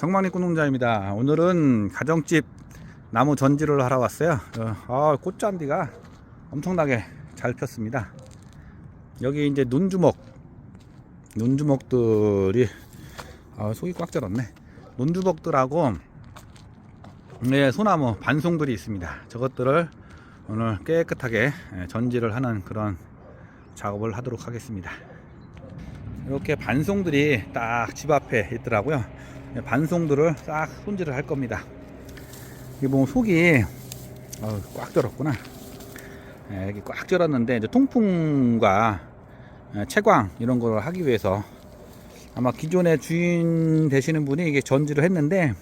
정만이 꾸농자입니다. 오늘은 가정집 나무 전지를 하러 왔어요. 어, 아, 꽃잔디가 엄청나게 잘 폈습니다. 여기 이제 눈주먹, 눈주먹들이 아, 속이 꽉 절었네. 눈주먹들하고 네, 소나무 반송들이 있습니다. 저것들을 오늘 깨끗하게 예, 전지를 하는 그런 작업을 하도록 하겠습니다. 이렇게 반송들이 딱 집 앞에 있더라고요. 예, 반송들을 싹 손질을 할 겁니다. 이게 뭐 속이 어우, 꽉 절었구나. 예, 여기 꽉 절었는데 이제 통풍과 예, 채광 이런 걸 하기 위해서 아마 기존의 주인 되시는 분이 이게 전지를 했는데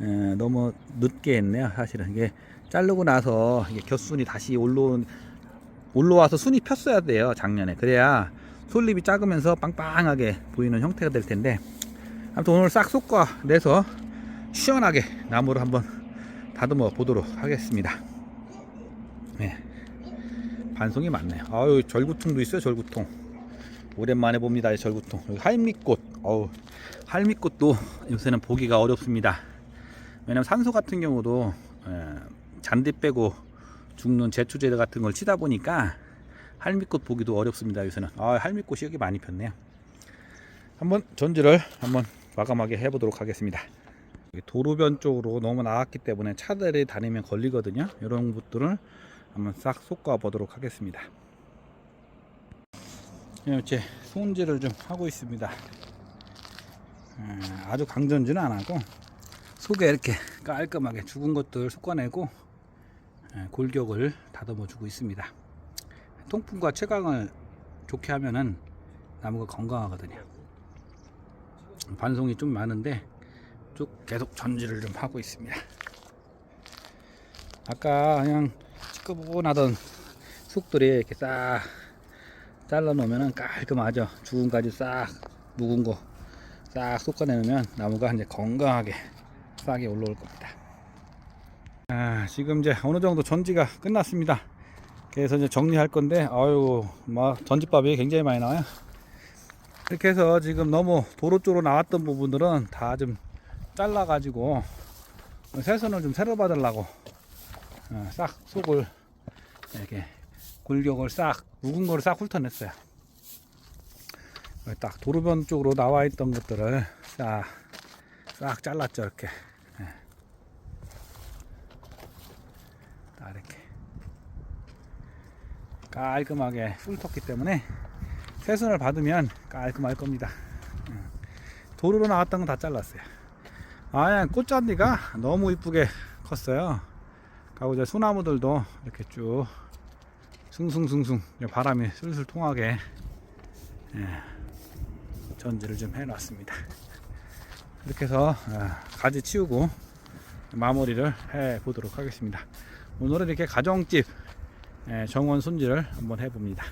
예, 너무 늦게 했네요. 사실은 이게 자르고 나서 이게 곁순이 다시 올라 올라와서 순이 폈어야 돼요. 작년에 그래야 솔잎이 작으면서 빵빵하게 보이는 형태가 될 텐데 아무튼 오늘 싹 솎아 내서 시원하게 나무를 한번 다듬어 보도록 하겠습니다. 네. 반송이 많네요. 아유 절구통도 있어요. 절구통. 오랜만에 봅니다. 이 절구통. 여기 할미꽃. 어우 할미꽃도 요새는 보기가 어렵습니다. 왜냐면 산소 같은 경우도 에, 잔디 빼고 죽는 제초제 같은 걸 치다 보니까 할미꽃 보기도 어렵습니다. 요새는. 아 할미꽃이 여기 많이 폈네요. 한번 전지를 한번 과감하게 해보도록 하겠습니다. 도로변 쪽으로 너무 나왔기 때문에 차들이 다니면 걸리거든요. 이런 것들을 한번 싹 솎아 보도록 하겠습니다. 이렇게 손질을 좀 하고 있습니다. 에, 아주 강전지는 안 하고 속에 이렇게 깔끔하게 죽은 것들 솎아내고 에, 골격을 다듬어 주고 있습니다. 통풍과 채광을 좋게 하면은 나무가 건강하거든요. 반송이 좀 많은데 쭉 계속 전지를 좀 하고 있습니다. 아까 그냥 시끄분하던 쑥들이 이렇게 싹 잘라 놓으면 깔끔하죠. 죽은 가지 싹 묵은 거싹 솎아내면 나무가 이제 건강하게 싹이 올라올 겁니다. 아, 지금 이제 어느 정도 전지가 끝났습니다. 그래서 이제 정리할 건데, 아유, 막 전지밥이 굉장히 많이 나와요. 이렇게 해서 지금 너무 도로 쪽으로 나왔던 부분들은 다 좀 잘라 가지고 새선을 좀 새로 받으려고 어, 싹 속을 이렇게 골격을 싹 묵은 거를 싹 훑어냈어요. 딱 도로변 쪽으로 나와 있던 것들을 싹, 싹 잘랐죠, 이렇게. 예. 딱 이렇게. 깔끔하게 훑었기 때문에 새순을 받으면 깔끔할 겁니다. 음. 도로로 나왔던 건 다 잘랐어요. 아, 꽃잔디가 너무 이쁘게 컸어요. 가고 이제 소나무들도 이렇게 쭉 숭숭숭숭 바람이 슬슬 통하게 예, 전지를 좀 해놨습니다. 이렇게 해서 아, 가지 치우고 마무리를 해 보도록 하겠습니다. 오늘은 이렇게 가정집 예, 정원 손질을 한번 해봅니다.